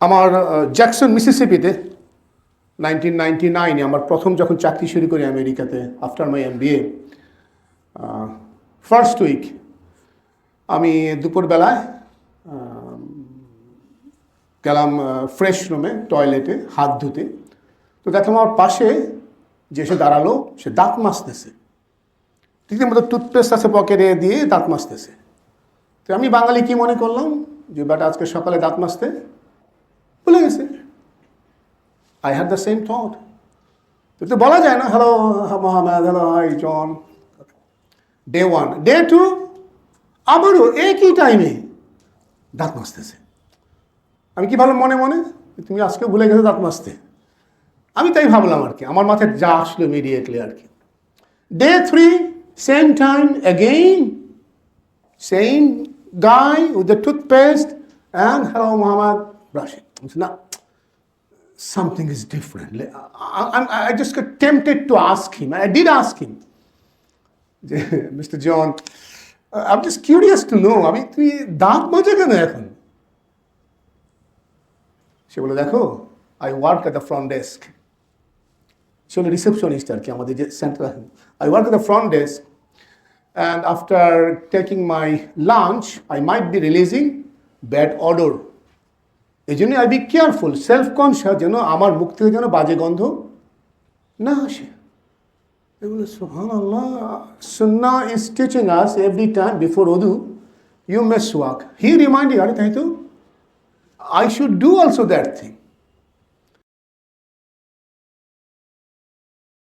আমার Jackson, মিসিসিপিতে nineteen ninety নাইনে আমার প্রথম যখন চাকরি শুরু করি আমেরিকাতে after my MBA first week আমি দুপুরবেলায় গেলাম ফ্রেশ রুমে টয়লেটে হাত ধুতে। তো দেখলাম আমার পাশে যে সে দাঁড়াল, সে দাঁত মাজতেছে। রীতিমতো টুথপেস্ট আছে পকেটে দিয়ে দাঁত মাজতেছে। তো আমি বাঙালি কি মনে করলাম? যে বেটা আজকে সকালে দাঁত মাজতে ভুলে গেছে। I had the same thought তো বলা যায় না hello Mohammad hello hi John day one day two আবারও একই টাইমে দাঁত মাজতেছে। আমি কি ভাবলাম মনে মনে? তুমি আজকে ভুলে গেছো দাঁত মাজতে। আমি তাই ভাবলাম আর কি, আমার মাথায় যা আসলো ইমিডিয়েটলি আর কি। Day three same time again same guy with the toothpaste and hello Muhammad brushing. I said, no, something is different. I, I, I just got tempted to ask him. I did ask him. Mr. John, uh, I'm just curious to know. আমি তুমি দাঁত মাজে কেন এখন সে বলে দেখো I work at the front desk সে হলো রিসেপশনিস্ট আর কি আমাদের যে centre I work at the front desk and after taking my lunch, I might be releasing bad odor. এই জন্য I be careful self conscious যেন আমার মুখ থেকে যেন বাজে গন্ধ না আসে। এগুলো সোহান আল্লাহ সুন্না is teaching us every time before ওদু you মেস ওয়াক হি রিমাইন্ডিং আরে তাই তো? I should do also that thing